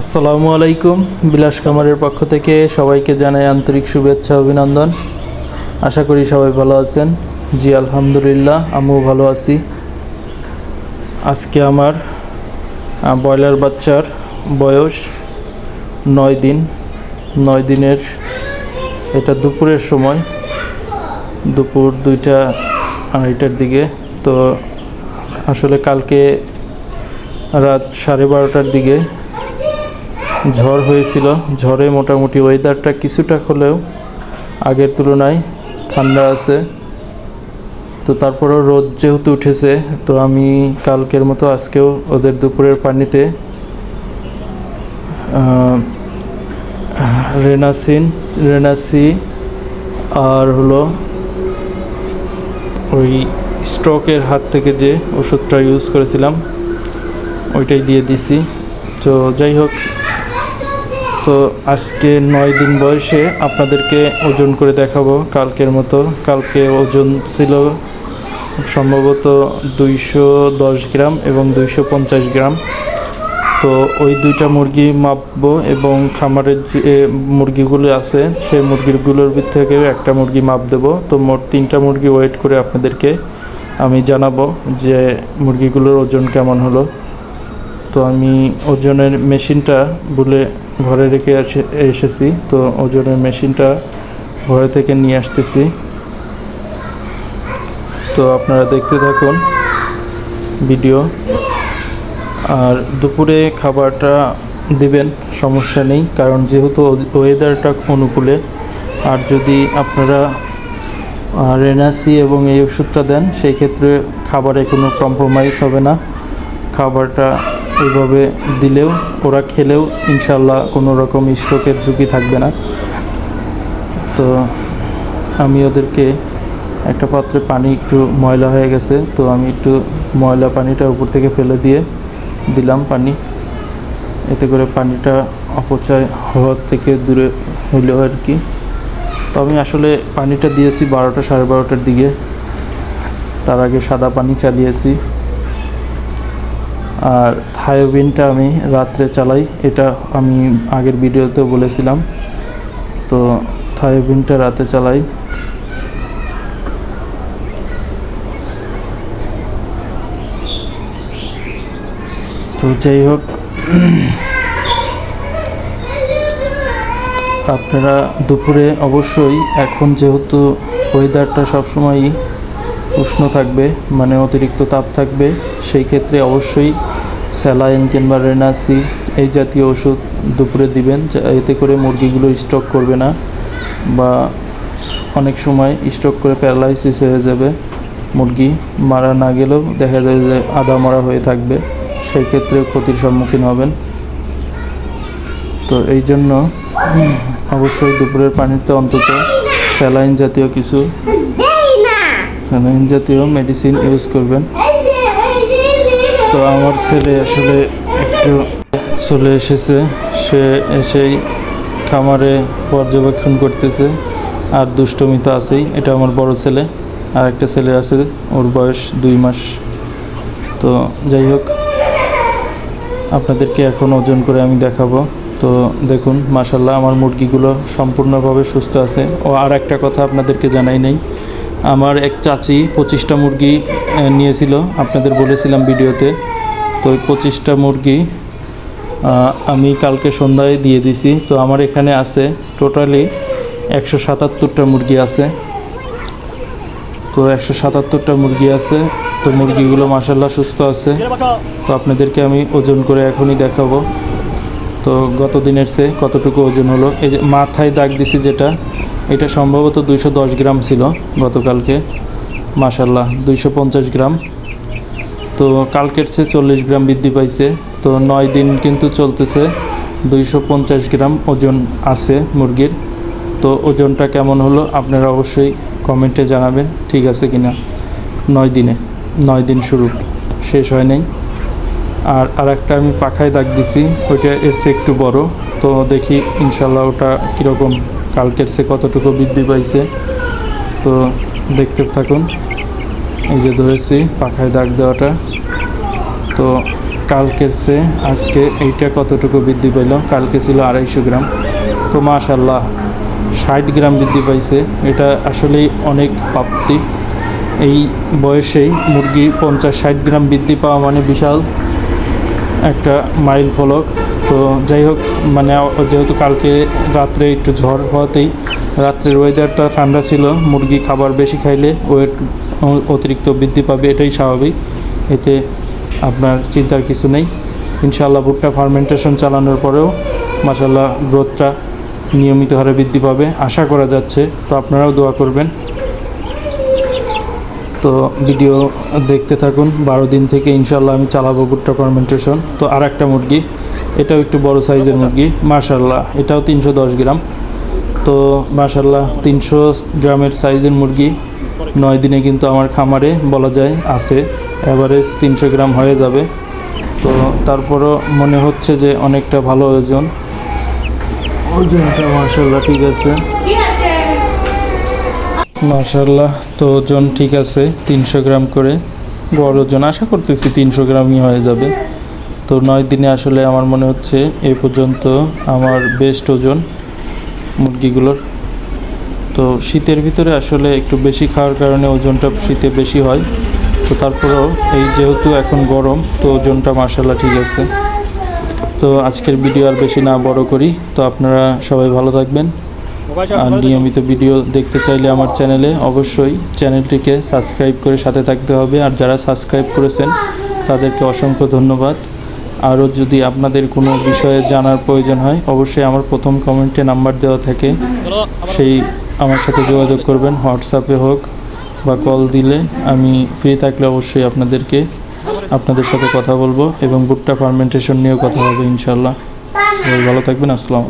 আসসালামু আলাইকুম, বিলাস কামারের পক্ষ থেকে সবাইকে জানাই আন্তরিক শুভেচ্ছা, অভিনন্দন। আশা করি সবাই ভালো আছেন। জি, আলহামদুলিল্লাহ, আমিও ভালো আছি। আজকে আমার ব্রয়লার বাচ্চার বয়স নয় দিন। নয় দিনের, এটা দুপুরের সময়। দুপুর দুইটা আড়াইটার দিকে। তো আসলে কালকে রাত সাড়ে বারোটার দিকে ঝড় হয়েছিল। ঝড়ে মোটামুটি ওয়েদারটা কিছুটা হলেও আগের তুলনায় ঠান্ডা আছে। তো তারপরেও রোদ যেহেতু উঠেছে, তো আমি কালকের মতো আজকেও ওদের দুপুরের পানিতে রেনাসিন, রেনাসি আর হলো ওই স্ট্রোকের হাত থেকে যে ওষুধটা ইউজ করেছিলাম, ওইটাই দিয়ে দিছি। তো যাই হোক তো আজকে নয় দিন বয়সে আপনাদেরকে ওজন করে দেখাবো। কালকের মতো। কালকে ওজন ছিল সম্ভবত দুইশো দশ গ্রাম এবং দুইশো পঞ্চাশ গ্রাম। তো ওই দুইটা মুরগি মাপবো এবং খামারের যে মুরগিগুলো আছে, সেই মুরগিগুলোর থেকেও একটা মুরগি মাপ দেবো। তো মোট তিনটা মুরগি ওয়েট করে আপনাদেরকে আমি জানাব যে মুরগিগুলোর ওজন কেমন হলো। তো আমি ওজনের মেশিনটা বলে ঘরে রেখে এসে এসেছি। তো ওজনের মেশিনটা ঘরে থেকে নিয়ে আসতেছি। তো আপনারা দেখতে থাকুন ভিডিও। আর দুপুরে খাবারটা দিবেন, সমস্যা নেই, কারণ যেহেতু ওয়েদারটা অনুকূলে। আর যদি আপনারা রেনাসি এবং এই ওষুধটা দেন, সেই ক্ষেত্রে খাবারে কোনো কম্প্রোমাইজ হবে না। খাবারটা এইভাবে দিলেও, ওরা খেলেও ইনশাল্লাহ কোনো রকম স্ট্রোকের ঝুঁকি থাকবে না। তো আমি ওদেরকে একটা পাত্রে পানি, একটু ময়লা হয়ে গেছে, তো আমি একটু ময়লা পানিটা উপর থেকে ফেলে দিয়ে দিলাম পানি। এতে করে পানিটা অপচয় হওয়ার থেকে দূরে হইল আর কি। তো আমি আসলে পানিটা দিয়েছি বারোটা সাড়ে বারোটার দিকে। তার আগে সাদা পানি চালিয়েছি। আর থায়োবিনটা আমি রাত্রে চালাই, এটা আমি আগের ভিডিওতে বলেছিলাম। তো থায়োবিনটা রাতে চালাই। তো যাই হোক, আপনারা দুপুরে অবশ্যই, এখন যেহেতু ওয়েদারটা সবসময়ই উষ্ণ থাকবে মানে অতিরিক্ত তাপ থাকবে। সেই ক্ষেত্রে অবশ্যই স্যালাইন কিংবা রেনাসি এই জাতীয় ওষুধ দুপুরে দিবেন এতে করে মুরগিগুলো স্টক করবে না বা অনেক সময় স্টক করে প্যারালাইসিস হয়ে যাবে। মুরগি মারা না গেলেও দেখা যায় যে আদা মরা হয়ে থাকবে। সেই ক্ষেত্রে ক্ষতির সম্মুখীন হবেন। তো এই জন্য অবশ্যই দুপুরের পানিতে অন্তত স্যালাইন জাতীয় কিছু স্যালাইন জাতীয় মেডিসিন ইউজ করবেন। তো আমার ছেলে আসলে একটু চলে এসেছে। সে এসেই খামারে পর্যবেক্ষণ করতেছে। আর দুষ্টমি তো আছেই। এটা আমার বড় ছেলে। আর একটা ছেলে আছে, ওর বয়স দুই মাস। তো যাই হোক, আপনাদেরকে এখন ওজন করে আমি দেখাবো। তো দেখুন মাসাল্লাহ আমার মুরগিগুলো সম্পূর্ণভাবে সুস্থ আছে। ও আর একটা কথা আপনাদেরকে জানাই নেই। আমার এক চাচি পঁচিশটা মুরগি নিয়েছিল। আপনাদের বলেছিলাম ভিডিওতে। তো ওই পঁচিশটা মুরগি আমি কালকে সন্ধ্যায় দিয়ে দিছি। তো আমার এখানে আছে টোটালি একশো সাতাত্তরটা মুরগি আছে। তো একশো সাতাত্তরটা মুরগি আছে। তো মুরগিগুলো মাসাল্লাহ সুস্থ আছে। তো আপনাদেরকে আমি ওজন করে এখনই দেখাবো। তো গত দিনের চেয়ে কতটুকু ওজন হলো? এই যে মাথায় দাগ দিছি যেটা এটা সম্ভবত দুইশো দশ গ্রাম ছিল গতকালকে। মাসাল্লাহ দুইশো পঞ্চাশ গ্রাম। তো কালকের চেয়ে চল্লিশ গ্রাম বৃদ্ধি পাইছে। তো নয় দিন কিন্তু চলতেছে, দুইশো পঞ্চাশ গ্রাম ওজন আছে মুরগির। তো ওজনটা কেমন হলো আপনারা অবশ্যই কমেন্টে জানাবেন, ঠিক আছে কিনা? নয় দিনে, নয় দিন শুরু, শেষ হয় নাই। আর আরেকটা আমি পাখায় দাগ দিছি, ওইটা এর একটু বড়। তো দেখি ইনশাল্লাহ ওটা কীরকম। কালকের চেয়ে কতটুকু বৃদ্ধি পাইছে, তো দেখতে থাকুন। এই যে ধরেছি, পাখায় দাগ দেওয়াটা। তো কালকের চেয়ে আজকে এইটা কতটুকু বৃদ্ধি পাইল? কালকে ছিল আড়াইশো গ্রাম। তো মাশাল্লাহ ষাট গ্রাম বৃদ্ধি পাইছে। এটা আসলেই অনেক প্রাপ্তি এই বয়সেই মুরগি পঞ্চাশ ষাট গ্রাম বৃদ্ধি পাওয়া মানে বিশাল একটা মাইল ফলক। তো যাই হোক মানে যেহেতু কালকে রাত্রে একটু ঝড় হওয়াতেই রাত্রের ওয়েদারটা ঠান্ডা ছিল, মুরগি খাবার বেশি খাইলে ওয়েট অতিরিক্ত বৃদ্ধি পাবে, এটাই স্বাভাবিক। এতে আপনার চিন্তার কিছু নেই। ইনশাআল্লাহ ভুট্টা ফার্মেন্টেশন চালানোর পরেও মাসাল্লাহ গ্রোথটা নিয়মিত হারে বৃদ্ধি পাবে। আশা করা যাচ্ছে, তো আপনারাও দোয়া করবেন। তো ভিডিও দেখতে থাকুন। বারো দিন থেকে ইনশাল্লাহ আমি চালাবো ভুট্টা ফার্মেন্টেশন তো আর একটা মুরগি এটাও একটু বড় সাইজের মুরগি মাশাল্লাহ এটাও তিনশো দশ গ্রাম। তো মাশাল্লাহ তিনশো গ্রামের সাইজের মুরগি। নয় দিনে কিন্তু আমার খামারে বলা যায় আছে। অ্যাভারেজ তিনশো গ্রাম হয়ে যাবে। তো তারপরও মনে হচ্ছে যে অনেকটা ভালো ওজন। ওজনটা মাশাল্লাহ ঠিক আছে। মাশাল্লাহ তো ওজন ঠিক আছে তিনশো গ্রাম করে। গড় ওজন আশা করতেছি তিনশো গ্রামই হয়ে যাবে। তো নয় দিনে আসলে আমার মনে হচ্ছে এ পর্যন্ত আমার বেস্ট ওজন মুরগিগুলোর। তো শীতের ভিতরে আসলে একটু বেশি খাওয়ার কারণে ওজনটা শীতে বেশি হয়। তো তারপরেও এই যেহেতু এখন গরম, তো ওজনটা মার্শাল্লাহ ঠিক আছে। তো আজকের ভিডিও আর বেশি না, বড় করি। তো আপনারা সবাই ভালো থাকবেন। আর নিয়মিত ভিডিও দেখতে চাইলে আমার চ্যানেলে অবশ্যই চ্যানেলটিকে সাবস্ক্রাইব করে সাথে থাকতে হবে। আর যারা সাবস্ক্রাইব করেছেন, তাদেরকে অসংখ্য ধন্যবাদ। আরও যদি আপনাদের কোনো বিষয়ে জানার প্রয়োজন হয়, অবশ্যই আমার প্রথম কমেন্টে নাম্বার দেওয়া থাকে। সেই আমার সাথে যোগাযোগ করবেন, হোয়াটসঅ্যাপে হোক বা কল দিলে আমি ফ্রি থাকলে অবশ্যই আপনাদেরকে, আপনাদের সাথে কথা বলব এবং ভুট্টা ফার্মেন্টেশন নিয়েও কথা হবে ইনশাল্লাহ ভালো থাকবেন, আসসালামু